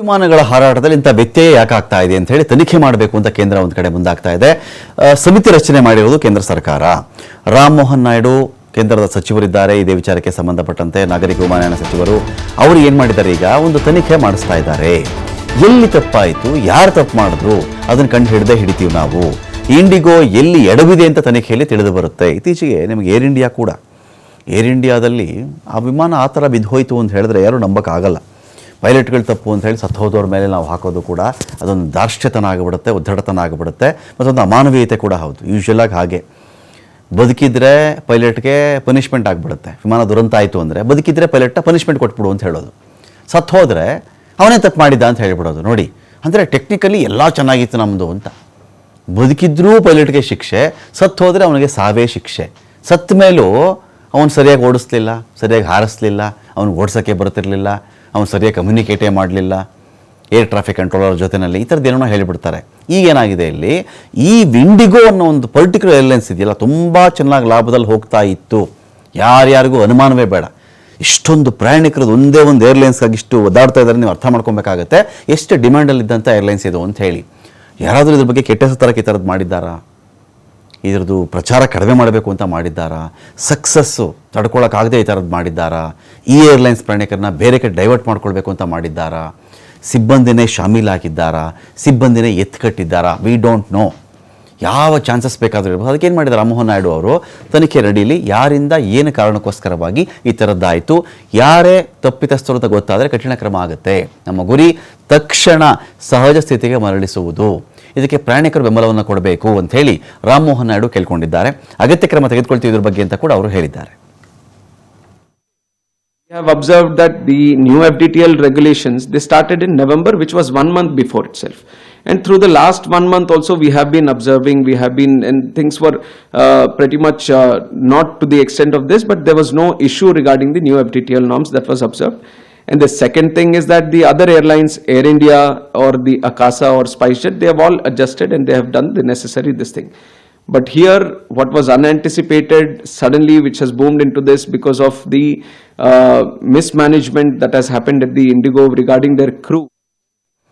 ವಿಮಾನಗಳ ಹಾರಾಟದಲ್ಲಿ ಇಂಥ ವ್ಯತ್ಯಯ ಯಾಕೆ ಆಗ್ತಾ ಇದೆ ಅಂತ ಹೇಳಿ ತನಿಖೆ ಮಾಡಬೇಕು ಅಂತ ಕೇಂದ್ರ ಒಂದು ಕಡೆ ಮುಂದಾಗ್ತಾ ಇದೆ. ಸಮಿತಿ ರಚನೆ ಮಾಡಿರುವುದು ಕೇಂದ್ರ ಸರ್ಕಾರ. ರಾಮ್ ಮೋಹನ್ ನಾಯ್ಡು ಕೇಂದ್ರದ ಸಚಿವರಿದ್ದಾರೆ. ಇದೇ ವಿಚಾರಕ್ಕೆ ಸಂಬಂಧಪಟ್ಟಂತೆ ನಾಗರಿಕ ವಿಮಾನಯಾನ ಸಚಿವರು ಅವರು ಏನು ಮಾಡಿದ್ದಾರೆ ಈಗ? ಒಂದು ತನಿಖೆ ಮಾಡಿಸ್ತಾ ಇದ್ದಾರೆ. ಎಲ್ಲಿ ತಪ್ಪಾಯಿತು? ಯಾರು ತಪ್ಪು ಮಾಡಿದ್ರು? ಅದನ್ನು ಕಂಡು ಹಿಡದೆ ಹಿಡಿತೀವಿ ನಾವು. ಇಂಡಿಗೋ ಎಲ್ಲಿ ಎಡವಿದೆ ಅಂತ ತನಿಖೆಯಲ್ಲಿ ತಿಳಿದು ಬರುತ್ತೆ. ಇತ್ತೀಚೆಗೆ ನಿಮಗೆ ಏರ್ ಇಂಡಿಯಾ ಕೂಡ. ಏರ್ ಇಂಡಿಯಾದಲ್ಲಿ ಆ ವಿಮಾನ ಆ ಥರ ಬಿದ್ದು ಹೋಯಿತು ಅಂತ ಹೇಳಿದ್ರೆ ಯಾರೂ ನಂಬಕ್ಕಾಗಲ್ಲ ಪೈಲಟ್ಗಳು ತಪ್ಪು ಅಂತ ಹೇಳಿ ಸತ್ತು ಹೋದವ್ರ ಮೇಲೆ ನಾವು ಹಾಕೋದು ಕೂಡ ಅದೊಂದು ದಾರ್ಶ್ಯತನ ಆಗಿಬಿಡುತ್ತೆ ಉದ್ದಡತನ ಆಗಿಬಿಡುತ್ತೆ ಮತ್ತೊಂದು ಅಮಾನವೀಯತೆ ಕೂಡ ಹೌದು. ಯೂಶ್ವಲಾಗಿ ಹಾಗೆ. ಬದುಕಿದ್ರೆ ಪೈಲಟ್ಗೆ ಪನಿಷ್ಮೆಂಟ್ ಆಗಿಬಿಡುತ್ತೆ. ವಿಮಾನ ದುರಂತ ಆಯಿತು ಅಂದರೆ ಬದುಕಿದ್ರೆ ಪೈಲಟ್ನ ಪನಿಷ್ಮೆಂಟ್ ಕೊಟ್ಬಿಡು ಅಂತ ಹೇಳೋದು. ಸತ್ತು ಹೋದರೆ ಅವನೇ ತಪ್ಪು ಮಾಡಿದ್ದ ಅಂತ ಹೇಳಿಬಿಡೋದು. ನೋಡಿ, ಅಂದರೆ ಟೆಕ್ನಿಕಲಿ ಎಲ್ಲ ಚೆನ್ನಾಗಿತ್ತು ನಮ್ಮದು ಅಂತ. ಬದುಕಿದ್ರೂ ಪೈಲಟ್ಗೆ ಶಿಕ್ಷೆ, ಸತ್ತು ಹೋದರೆ ಅವನಿಗೆ ಸಾವೇ ಶಿಕ್ಷೆ. ಸತ್ತ ಮೇಲೂ ಅವನು ಸರಿಯಾಗಿ ಓಡಿಸ್ಲಿಲ್ಲ, ಸರಿಯಾಗಿ ಹಾರಿಸ್ಲಿಲ್ಲ ಅವ್ನು ಓಡಿಸೋಕ್ಕೆ ಬರ್ತಿರ್ಲಿಲ್ಲ ಅವನು ಸರಿಯಾಗಿ ಕಮ್ಯುನಿಕೇಟೇ ಮಾಡಲಿಲ್ಲ. ಏರ್ ಟ್ರಾಫಿಕ್ ಕಂಟ್ರೋಲರ್ ಜೊತೆನಲ್ಲಿ ಈ ಥರದ್ದು ಏನೋ ಹೇಳಿಬಿಡ್ತಾರೆ. ಈಗೇನಾಗಿದೆ ಇಲ್ಲಿ? ಈ ವಿಂಡಿಗೋ ಅನ್ನೋ ಒಂದು ಪರ್ಟಿಕ್ಯುಲರ್ ಏರ್ಲೈನ್ಸ್ ಇದೆಯಲ್ಲ, ತುಂಬ ಚೆನ್ನಾಗಿ ಲಾಭದಲ್ಲಿ ಹೋಗ್ತಾ ಇತ್ತು. ಯಾರ್ಯಾರಿಗೂ ಅನುಮಾನವೇ ಬೇಡ. ಇಷ್ಟೊಂದು ಪ್ರಯಾಣಿಕರದ್ದು ಒಂದೇ ಒಂದು ಏರ್ಲೈನ್ಸ್ಗಾಗಿ ಇಷ್ಟು ಒದ್ದಾಡ್ತಾ ಇದ್ದಾರೆ, ನೀವು ಅರ್ಥ ಮಾಡ್ಕೊಬೇಕಾಗತ್ತೆ. ಎಷ್ಟು ಡಿಮ್ಯಾಂಡಲ್ಲಿದ್ದಂಥ ಏರ್ಲೈನ್ಸ್ ಇದು ಅಂತ ಹೇಳಿ. ಯಾರಾದರೂ ಇದ್ರ ಬಗ್ಗೆ ಕೆಟ್ಟ ಸತ್ತರಕ್ಕೆ ತರಕ್ಕೆ ಈ ಥರದ್ದು ಮಾಡಿದ್ದಾರಾ? ಇದ್ರದ್ದು ಪ್ರಚಾರ ಕಡಿಮೆ ಮಾಡಬೇಕು ಅಂತ ಮಾಡಿದ್ದಾರಾ? ಸಕ್ಸಸ್ಸು ತಡ್ಕೊಳ್ಳೋಕ್ಕಾಗದೆ ಈ ಥರದ್ದು ಮಾಡಿದ್ದಾರಾ? ಈ ಏರ್ಲೈನ್ಸ್ ಪ್ರಯಾಣಿಕರನ್ನ ಬೇರೆ ಕಡೆ ಡೈವರ್ಟ್ ಮಾಡ್ಕೊಳ್ಬೇಕು ಅಂತ ಮಾಡಿದ್ದಾರಾ? ಸಿಬ್ಬಂದಿನೇ ಶಾಮೀಲಾಗಿದ್ದಾರಾ? ಸಿಬ್ಬಂದಿನೇ ಎತ್ಕಟ್ಟಿದ್ದಾರಾ ವಿ ಡೋಂಟ್ ನೋ ಯಾವ ಚಾನ್ಸಸ್ ಬೇಕಾದರೂ ಇರಬಹುದು ಅದಕ್ಕೆ ಏನು ಮಾಡಿದ್ರು ರಾಮಮೋಹನ್ ನಾಯ್ಡು ಅವರು? ತನಿಖೆ ನಡೀಲಿ ಯಾರಿಂದ ಏನು ಕಾರಣಕ್ಕೋಸ್ಕರವಾಗಿ ಈ ಥರದ್ದಾಯಿತು ಯಾರೇ ತಪ್ಪಿತಸ್ಥರು ಅಂತ ಗೊತ್ತಾದರೆ ಕಠಿಣ ಕ್ರಮ ಆಗುತ್ತೆ. ನಮ್ಮ ಗುರಿ ತಕ್ಷಣ ಸಹಜ ಸ್ಥಿತಿಗೆ ಮರಳಿಸುವುದು. ಇದಕ್ಕೆ ಪ್ರಯಾಣಿಕರು ಬೆಂಬಲವನ್ನು ಕೊಡಬೇಕು ಅಂತ ಹೇಳಿ ರಾಮಮೋಹನ್ ನಾಯ್ಡು ಕೇಳ್ಕೊಂಡಿದ್ದಾರೆ. ಅಗತ್ಯ ಕ್ರಮ ತೆಗೆದುಕೊಳ್ತೀವಿ ಇದ್ರ ಬಗ್ಗೆ ಅಂತ ಕೂಡ ಅವರು ಹೇಳಿದ್ದಾರೆ. We have observed that the new FDTL regulations, they started in November, which was one month before itself. And through the last one month also, we have been observing, we have been, and things were uh, pretty much uh, not to the extent of this, but there was no issue regarding the new FDTL norms that was observed. And the second thing is that the other airlines, Air India or the Akasa or SpiceJet, they have all adjusted and they have done the necessary this thing. But here, what was unanticipated suddenly, which has boomed into this because of the uh, mismanagement that has happened at the Indigo regarding their crew.